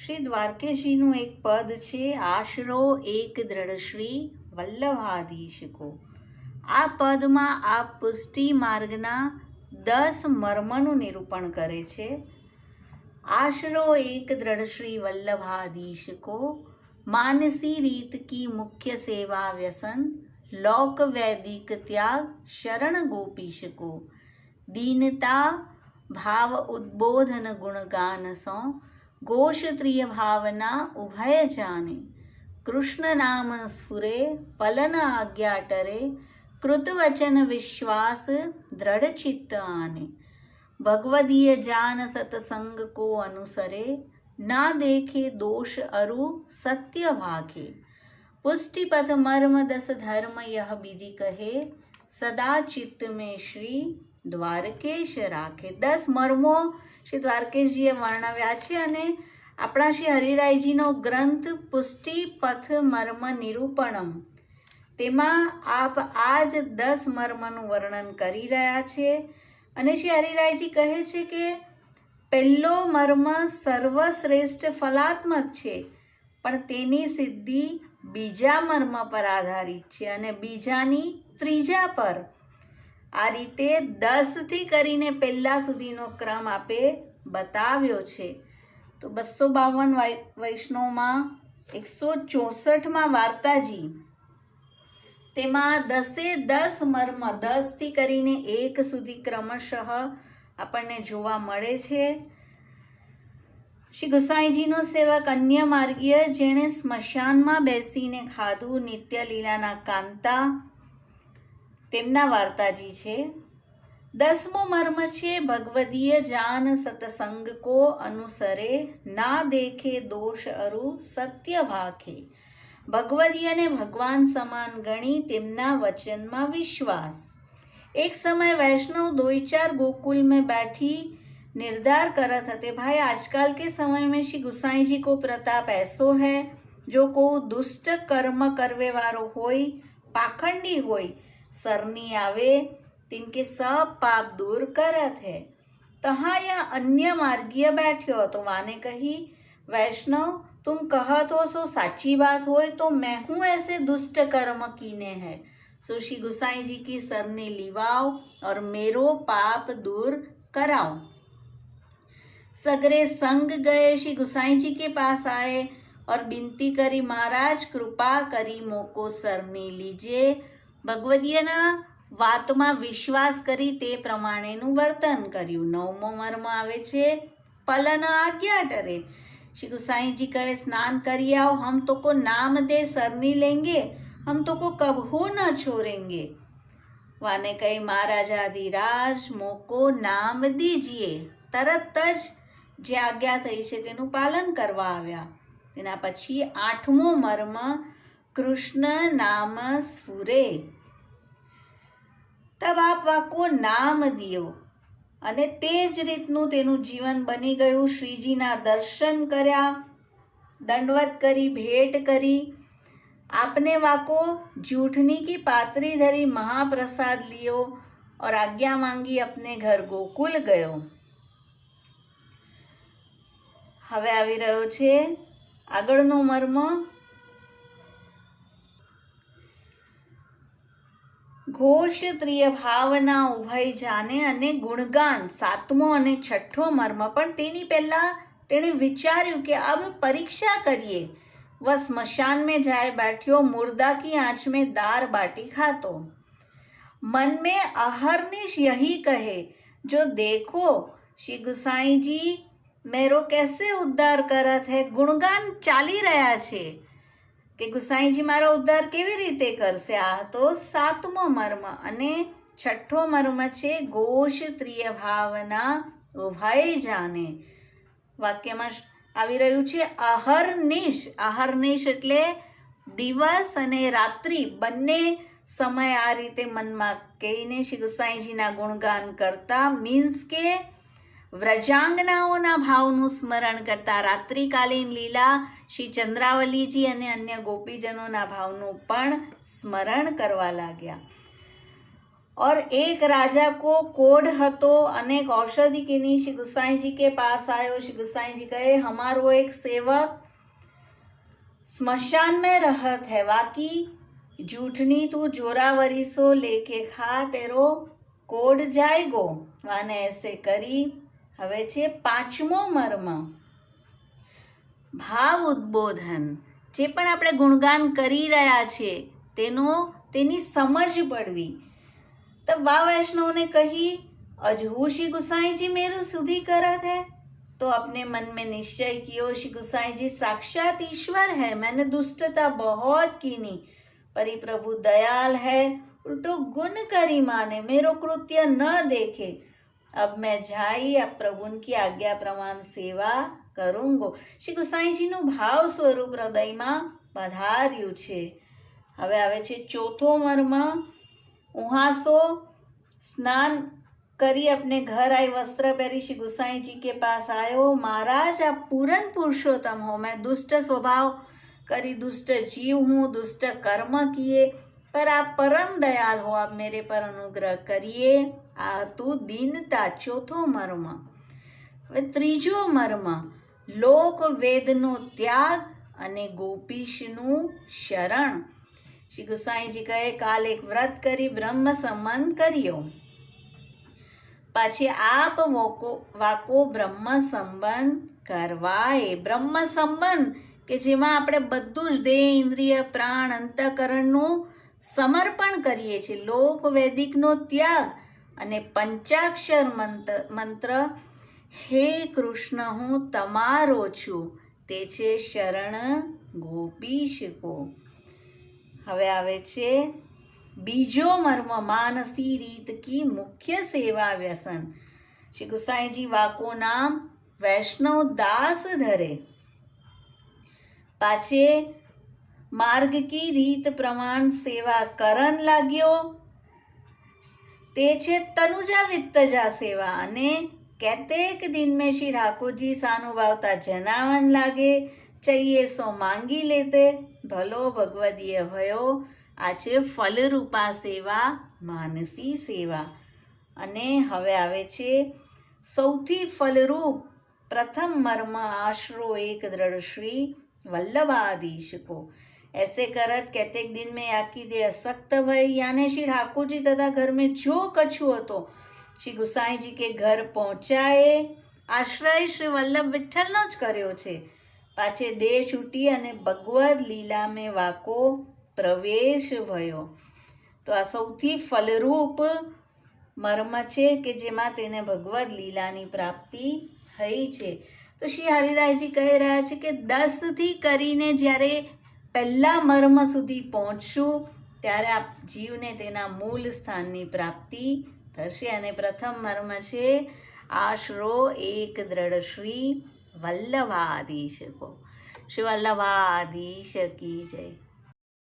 શ્રી દ્વારકેશીનું એક પદ છે, આશરો એક દ્રઢશ્રી વલ્લભાધીશકો. આ પદમાં આ પુષ્ટિ માર્ગના દસ મર્મનું નિરૂપણ કરે છે. આશરો એક દ્રઢશ્રી વલ્લભાધીશકો, માનસી રીત કી મુખ્ય સેવા વ્યસન, લોક વૈદિક ત્યાગ, શરણ ગોપીશકો, દીનતા, ભાવ ઉદબોધન ગુણગાન સો घोषत्रिय भावना उभय जाने कृष्ण नाम स्फुरे फलन आज्ञाटरे कृतवचन विश्वास दृढ़ चित्त आने भगवदीय जान सतसंग को अनुसरे ना देखे दोष अरु सत्य भागे पुष्टि पथ मर्म दस धर्म यह विधि कहे सदा चित्त में श्री द्वारकेश राखे दस मर्मों શ્રી દ્વારકેશજીએ વર્ણવ્યા છે અને આપણા શ્રી હરિરાયજીનો ગ્રંથ પુષ્ટિ પથ મર્મ નિરૂપણમ. તેમાં આપ આ જ દસ મર્મનું વર્ણન કરી રહ્યા છે અને શ્રી હરિરાયજી કહે છે કે પહેલો મર્મ સર્વશ્રેષ્ઠ ફલાત્મક છે, પણ તેની સિદ્ધિ બીજા મર્મ પર આધારિત છે અને બીજાની ત્રીજા પર. આ રીતે દસથી કરીને પહેલાં સુધીનો ક્રમ આપે બતાવ્યો છે. તો બસો બાવન વૈષ્ણવમાં એકસો ચોસઠમાં વાર્તાજી. તેમાં દસે દસ મર્મ, દસથી કરીને એક સુધી ક્રમશઃ આપણને જોવા મળે છે. શ્રી ગુસાઈજીનો સેવક અન્ય માર્ગીય જેણે સ્મશાનમાં બેસીને ખાધું નિત્ય લીલાના કાંતા તેમના વાર્તાજી છે દસમો મર્મ છે ભગવદીય જાન સતસંગ કો અનુસરે ના દેખે દોષ અરુ સત્ય ભાખે ભગવદીયને ભગવાન સમાન ગણી તેમના વચનમાં વિશ્વાસ एक समय वैष्णव दो चार गोकुल में बैठी निर्धार करत हते भाई आजकल के समय में श्री गुसाई जी को प्रताप ऐसो है जो को दुष्ट कर्म करवे वारो होय पाखंडी होय सरनी आवे तिनके सब पाप दूर करत है तहाँ यह अन्य मार्गीय बैठ्यो तो वाने कही वैष्णव तुम कहत हो सो साची बात होय तो मैं हूँ ऐसे दुष्ट कर्म कीने हैं सो श्री गुसाई जी की सरने लिवाओ और मेरो पाप दूर कराओ सगरे संग गए श्री गुसाई जी के पास आए और विनती करी महाराज कृपा કરી મોકો સરની લીજે ભગવદીયના વાતમાં વિશ્વાસ કરી તે પ્રમાણેનું વર્તન કર્યું. નવમો મર્મ આવે છે, પલન આજ્ઞા ટરે શ્રી ગુસાઈજી કહે, સ્નાન કરી આવો, હમ તો કો નામ દે સરની લેંગે, હમ તો કો કભો ન છોરેંગે વાને કહે મહારાજા ધીરાજ મોકો નામ દીજીએ. તરત જ જે આજ્ઞા થઈ છે તેનું પાલન કરવા આવ્યા. તેના પછી આઠમો મર્મ, કૃષ્ણ નામ સ્ફુરે. તબ આપ વાકો નામ દિયો અને તે જ રીતનું તેનું જીવન બની ગયું શ્રીજીના દર્શન કર્યા દંડવત કરી ભેટ કરી આપને વાકો जूठनी की पात्री धरी महाप्रसाद लियो और आज्ञा मांगी अपने घर ગોકુલ ગયો હવે આવી રહ્યો છે આગળનો મર્મ ઘોષ ત્રિય ભાવના ઉભય જાને અને ગુણગાન, સાતમો અને છઠ્ઠો મર્મ. પણ તેની પહેલાં તેણે વિચાર્યું કે અબ પરીક્ષા કરીએ. વ સ્મશાન મેં જાય બેઠ્યો મુર્દા કી આંચ મેં દાર બાટી ખાતો. મન મેં અહરનિશ યહી કહે, જો દેખો શ્રી ગુસાઈજી મેરો કેસે ઉદ્ધાર કરત હે? ગુણગાન ચાલી રહ્યા છે. કે ગુસાઈજી મારો ઉદ્ધાર કેવી રીતે કરશે? આ તો સાતમો મર્મ અને છઠ્ઠો મર્મ છે ઘોષ ત્રિય ભાવના ઉભાઈ જાને. વાક્યમાં આવી રહ્યું છે અહર્નિશ અહર્નિશ એટલે દિવસ અને રાત્રિ, બંને સમય આ રીતે મનમાં કહીને શ્રી ગુસાઈજીના ગુણગાન કરતા મીન્સ કે વ્રજાંગનાઓના ભાવનું સ્મરણ કરતા, રાત્રિકાલીન લીલા શ્રી ચંદ્રાવલીજી અને અન્ય ગોપીજનોના ભાવનું પણ સ્મરણ કરવા લાગ્યા और एक राजा को कोढ़ હતો अनेक औषधि के नहीं श्री गुसाई जी के पास आयो श्री गुसाई जी कहे हमारो एक सेवक स्मशान में रहत है बाकी जूठनी तू जोरावरी सो लेके खा तेरो કોડ જાયગો વાને એસે કરી હવે છે પાંચમો મર્મ ભાવ ઉદ્બોધન જે પણ આપણે ગુણગાન કરી રહ્યા છે તેનો તેની સમજ પડવી तब वा वैष्णव ने कही अजहू श्री गुसाई जी मेरे सुधी करत है तो अपने मन में निश्चय कियो श्री गुसाई जी साक्षात ईश्वर है मैंने दुष्टता बहुत कीनी परि प्रभु दयाल है उल्टो गुण करी माने मेरो कृत्य न देखे अब मैं जाई अब प्रभु की આજ્ઞા પ્રમાણ સેવા કરુંગો શ્રી ગુસાઈજીનું ભાવ સ્વરૂપ હૃદયમાં પધાર્યું છે હવે આવે છે ચોથો મર્મ उहासो स्नान करी अपने घर आई वस्त्र पहरी श्री गुसाई जी के पास आयो महाराज आप पूरन पुरुषोत्तम हो मैं दुष्ट स्वभाव करी दुष्ट जीव हूँ दुष्ट कर्म પર આપ પરમ દયાલ હો, આપ મેરે પર અનુગ્રહ કરીએ. આ હતું દીનતા ચોથો મર્મ. હવે ત્રીજો મર્મ, લોક વેદનો ત્યાગ અને ગોપીશનું શરણ. શ્રી ગુસાઈજી કહે, કાલ એક વ્રત કરી બ્રહ્મ સંબંધ કર્યો. પાછી આપ વોકો, વાકો બ્રહ્મ સંબંધ કરવાય બ્રહ્મ સંબંધ કે જેમાં આપણે બધું જ દેહ, ઇન્દ્રિય, પ્રાણ, અંતઃકરણનું સમર્પણ કરીએ છીએ. લોક વૈદિકનો ત્યાગ અને પંચાક્ષર મંત્ર મંત્ર, હે કૃષ્ણ, હું તમારો છું. તે છે શરણ ગોપી ગોપીશકો. હવે આવે છે, બીજો મર્મ માનસી રીત કી મુખ્ય સેવા વ્યસન. શ્રી ગુસાઈજી વાકો નામ વૈષ્ણવ દાસ ધરે. પાછે માર્ગ કી રીત પ્રમાણ સેવા કરણ લાગ્યો? તે છે તનુજા વિત્તજા સેવા અને કેતેક દિન મેં શ્રી ઠાકોરજી સાનુભાવતા જનાવન લાગે, ચઈએ સો માંગી લેતે, ભલો ભગવદીય ભયો આ છે ફલરૂપા સેવા, માનસી સેવા. અને હવે આવે છે સૌથી ફલરૂપ પ્રથમ મર્મ આશરો એક દ્રઢશ્રી વલ્લભાધીશકો. ऐसे करत कहते दिन में आकी दे असक्त भय यानी श्री ठाकुर जी तथा घर में जो कछु હતો શ્રી ગુસાઈજી કે ઘર પહોંચાએ આશ્રય શ્રી વલ્લભ વિઠ્ઠલનો જ કર્યો છે પાછે દેહ છૂટી અને ભગવદ લીલા મેં વાકો પ્રવેશ ભયો તો આ સૌથી ફલરૂપ મર્મ છે કે જેમાં તેને ભગવદ લીલાની પ્રાપ્તિ થઈ છે તો શ્રી હરિરાયજી કહી રહ્યા છે કે દસથી કરીને જ્યારે પહેલા મર્મ સુધી પહોંચશું, ત્યારે આપ જીવને તેના મૂળ સ્થાનની પ્રાપ્તિ થશે. અને પ્રથમ મર્મ છે, આશરો એક દ્રઢ શ્રી વલ્લભાધીશકો શ્રી વલ્લભાધીશ કી જય.